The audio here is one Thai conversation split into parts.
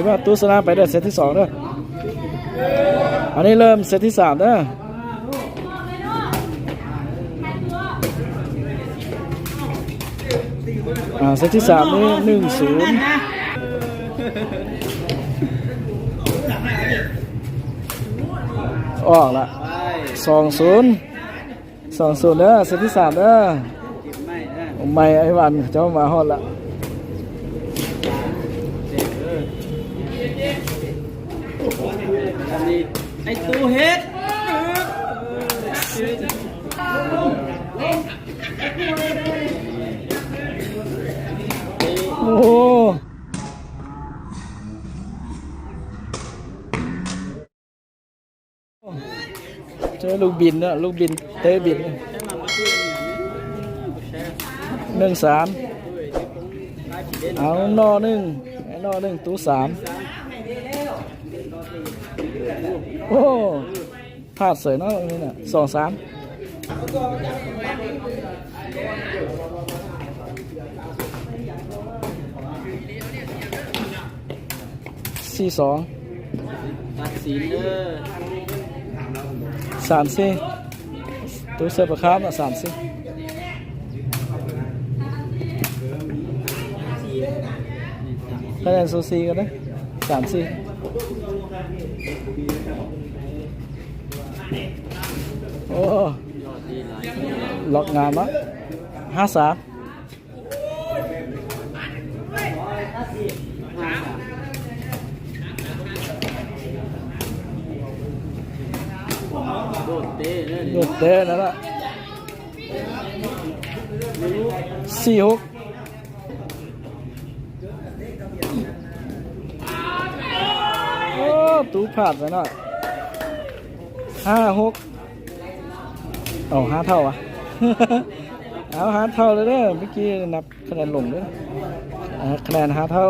ถือว่าตู้สนามไปได้เซตที่สองเด้ออันนี้เริ่มเซตที่สามเด้ออ่าเซตที่สามนี่หนึ่งศูนย์ออกละไปสองศูนย์สองศูนย์เด้อเซตที่สามเด้อจิบไม่นะไม่ไอ้วันเจ้ามาฮอดละ เด็กเอออั นี่ไอ้ตูเฮ็ดโอ้โหเจอลูกบินเนะลูกบินเตะบินใช่มามาคุยกันอย่างนี้แชร์หนึ่งสามเด่นเอานอหนึ่งไอ้นอหนึ่งตู้สาม โอ้พลาดเสยเนาะนี่น่ะสองสามสี่สองตัดสินเด้อสามสี่ตู้เสือประครับอะสามสี่คะแนนโซซีกันนะสามสี่ โอ้หลายล็อกงานมะห้าสามโดดเต้เด้อหยุดเต้นแล้วล่ะสี่หกโอ้ตู้ผาดไปหน่อย ห้าหกเอาห้าเท่าอะเอาห้าเท่าเลยเด้อเมื่อกี้นับคะแนนลงเด้ออ่าคะแนนห้าเท่า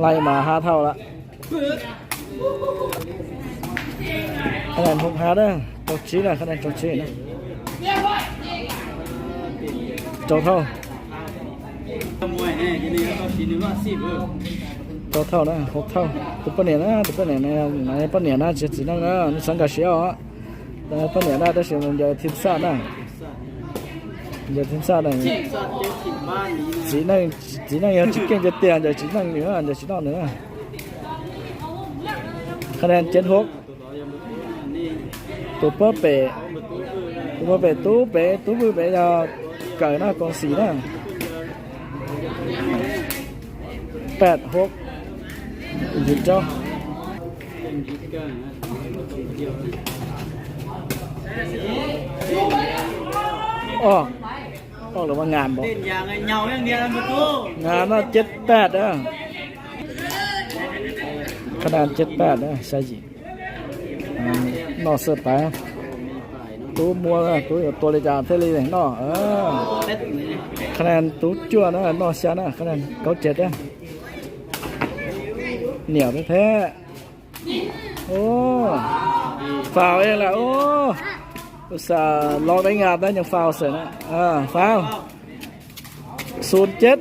ไล่มาห้าเท่าละคะแนนหกห้าเด้อจบชี้นะคะแนนจบชี้นะจบเท่าขโมยแน่ทีนี้ก็ชิ้นึกว่าสิบเออ tao thao đó học thao. Tụi bên này đó tụi bên này này bên này đó chỉ chỉ năng đó sáng cả xíu á. Bên này đó đó là mình giờ thiên sát đó giờ thiên sát này. Chỉ năng chỉ năng giờ chỉ kiếm giờ tiền giờ chỉ năng nữa giờ chỉ năng nữa. คะแนนเจ็ดหกตัวเปอร์เปตัวเปอร์เปตู้เปตู้มือเปจะเกิดหน้ากองสีหน้าแปดหก หยุดเจ้าเป็นยิบกันนะเดียวนะออกออกหรือว่างานบอกเต้นยางไอ้ เหนียวไม่แนนตู้จั่วนะนอกเสียนะคะแนนเก้าเจ็ดเด้อเหนียวแท้โอ้ฟาวเองแหละโอ้อุตส่าห์ลองได้งานได้ยังฟาวเสร็จนะอ่าฟาวศูนย์เจ็ด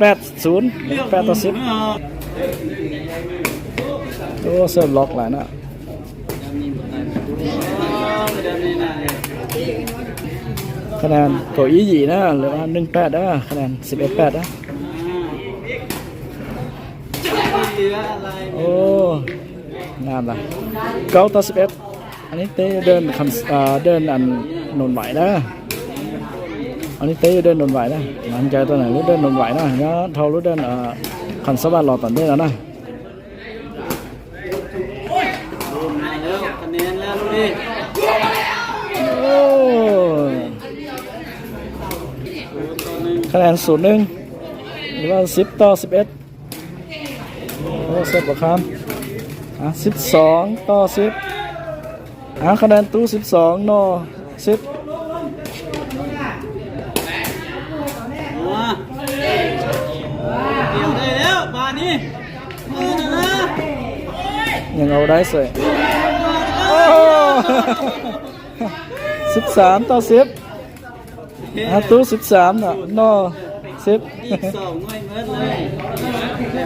แปดศูนย์แปดต่อสิบโอ้เสิร์ฟล็อกหลายนะคะแนนโถอีหยีนะเหลือหนึ่งแปดนะคะแนนสิบเอ็ดแปดนะโอ้งามละเก้าต่อสิบเอ็ดอันนี้เต้เดินคำเดินอันหนุนไหวนะ อันนี้เต้เดินหนุนไหวนะมันใจตัวไหนรู้เดินหนุนไหวนะงั้นเท่ารู้เดินอ่าคันสบัดรอตันได้แล้วนะคะแนนศูนย์หนึ่งหรือว่าสิบต่อสิบเอ็ดโอ้เสร็จประคำอะสิบสองต่อสิบอะคะแนนตู้สิบสองนอสิบ ว้า มือนะ ยังเอาได้สวยโอ้สิบสามต่อสิบอาตู้สิบสามน่ะนอสิบอีกสองง่อยเมิดเลย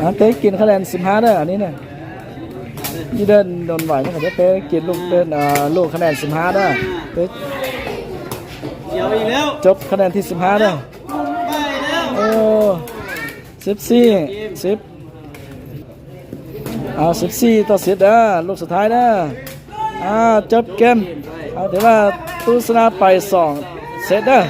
อาเต้กินคะแนนสิบห้าได้อันนี้เนี่ยที่เดินโดนไหวมันก็จะเต้กินลูกเดินลูกคะแนนสิบห้าได้เต้จบคะแนนที่สิบห้าได้อไปแล้วโอ้สิบสี่สิบ เอาสิบสี่ต่อสิบเด้อลูกสุดท้ายเด้ออ่าจบเกมเอาเดี๋ยวว่าตู้สนาไปสองเสร็จเด้อ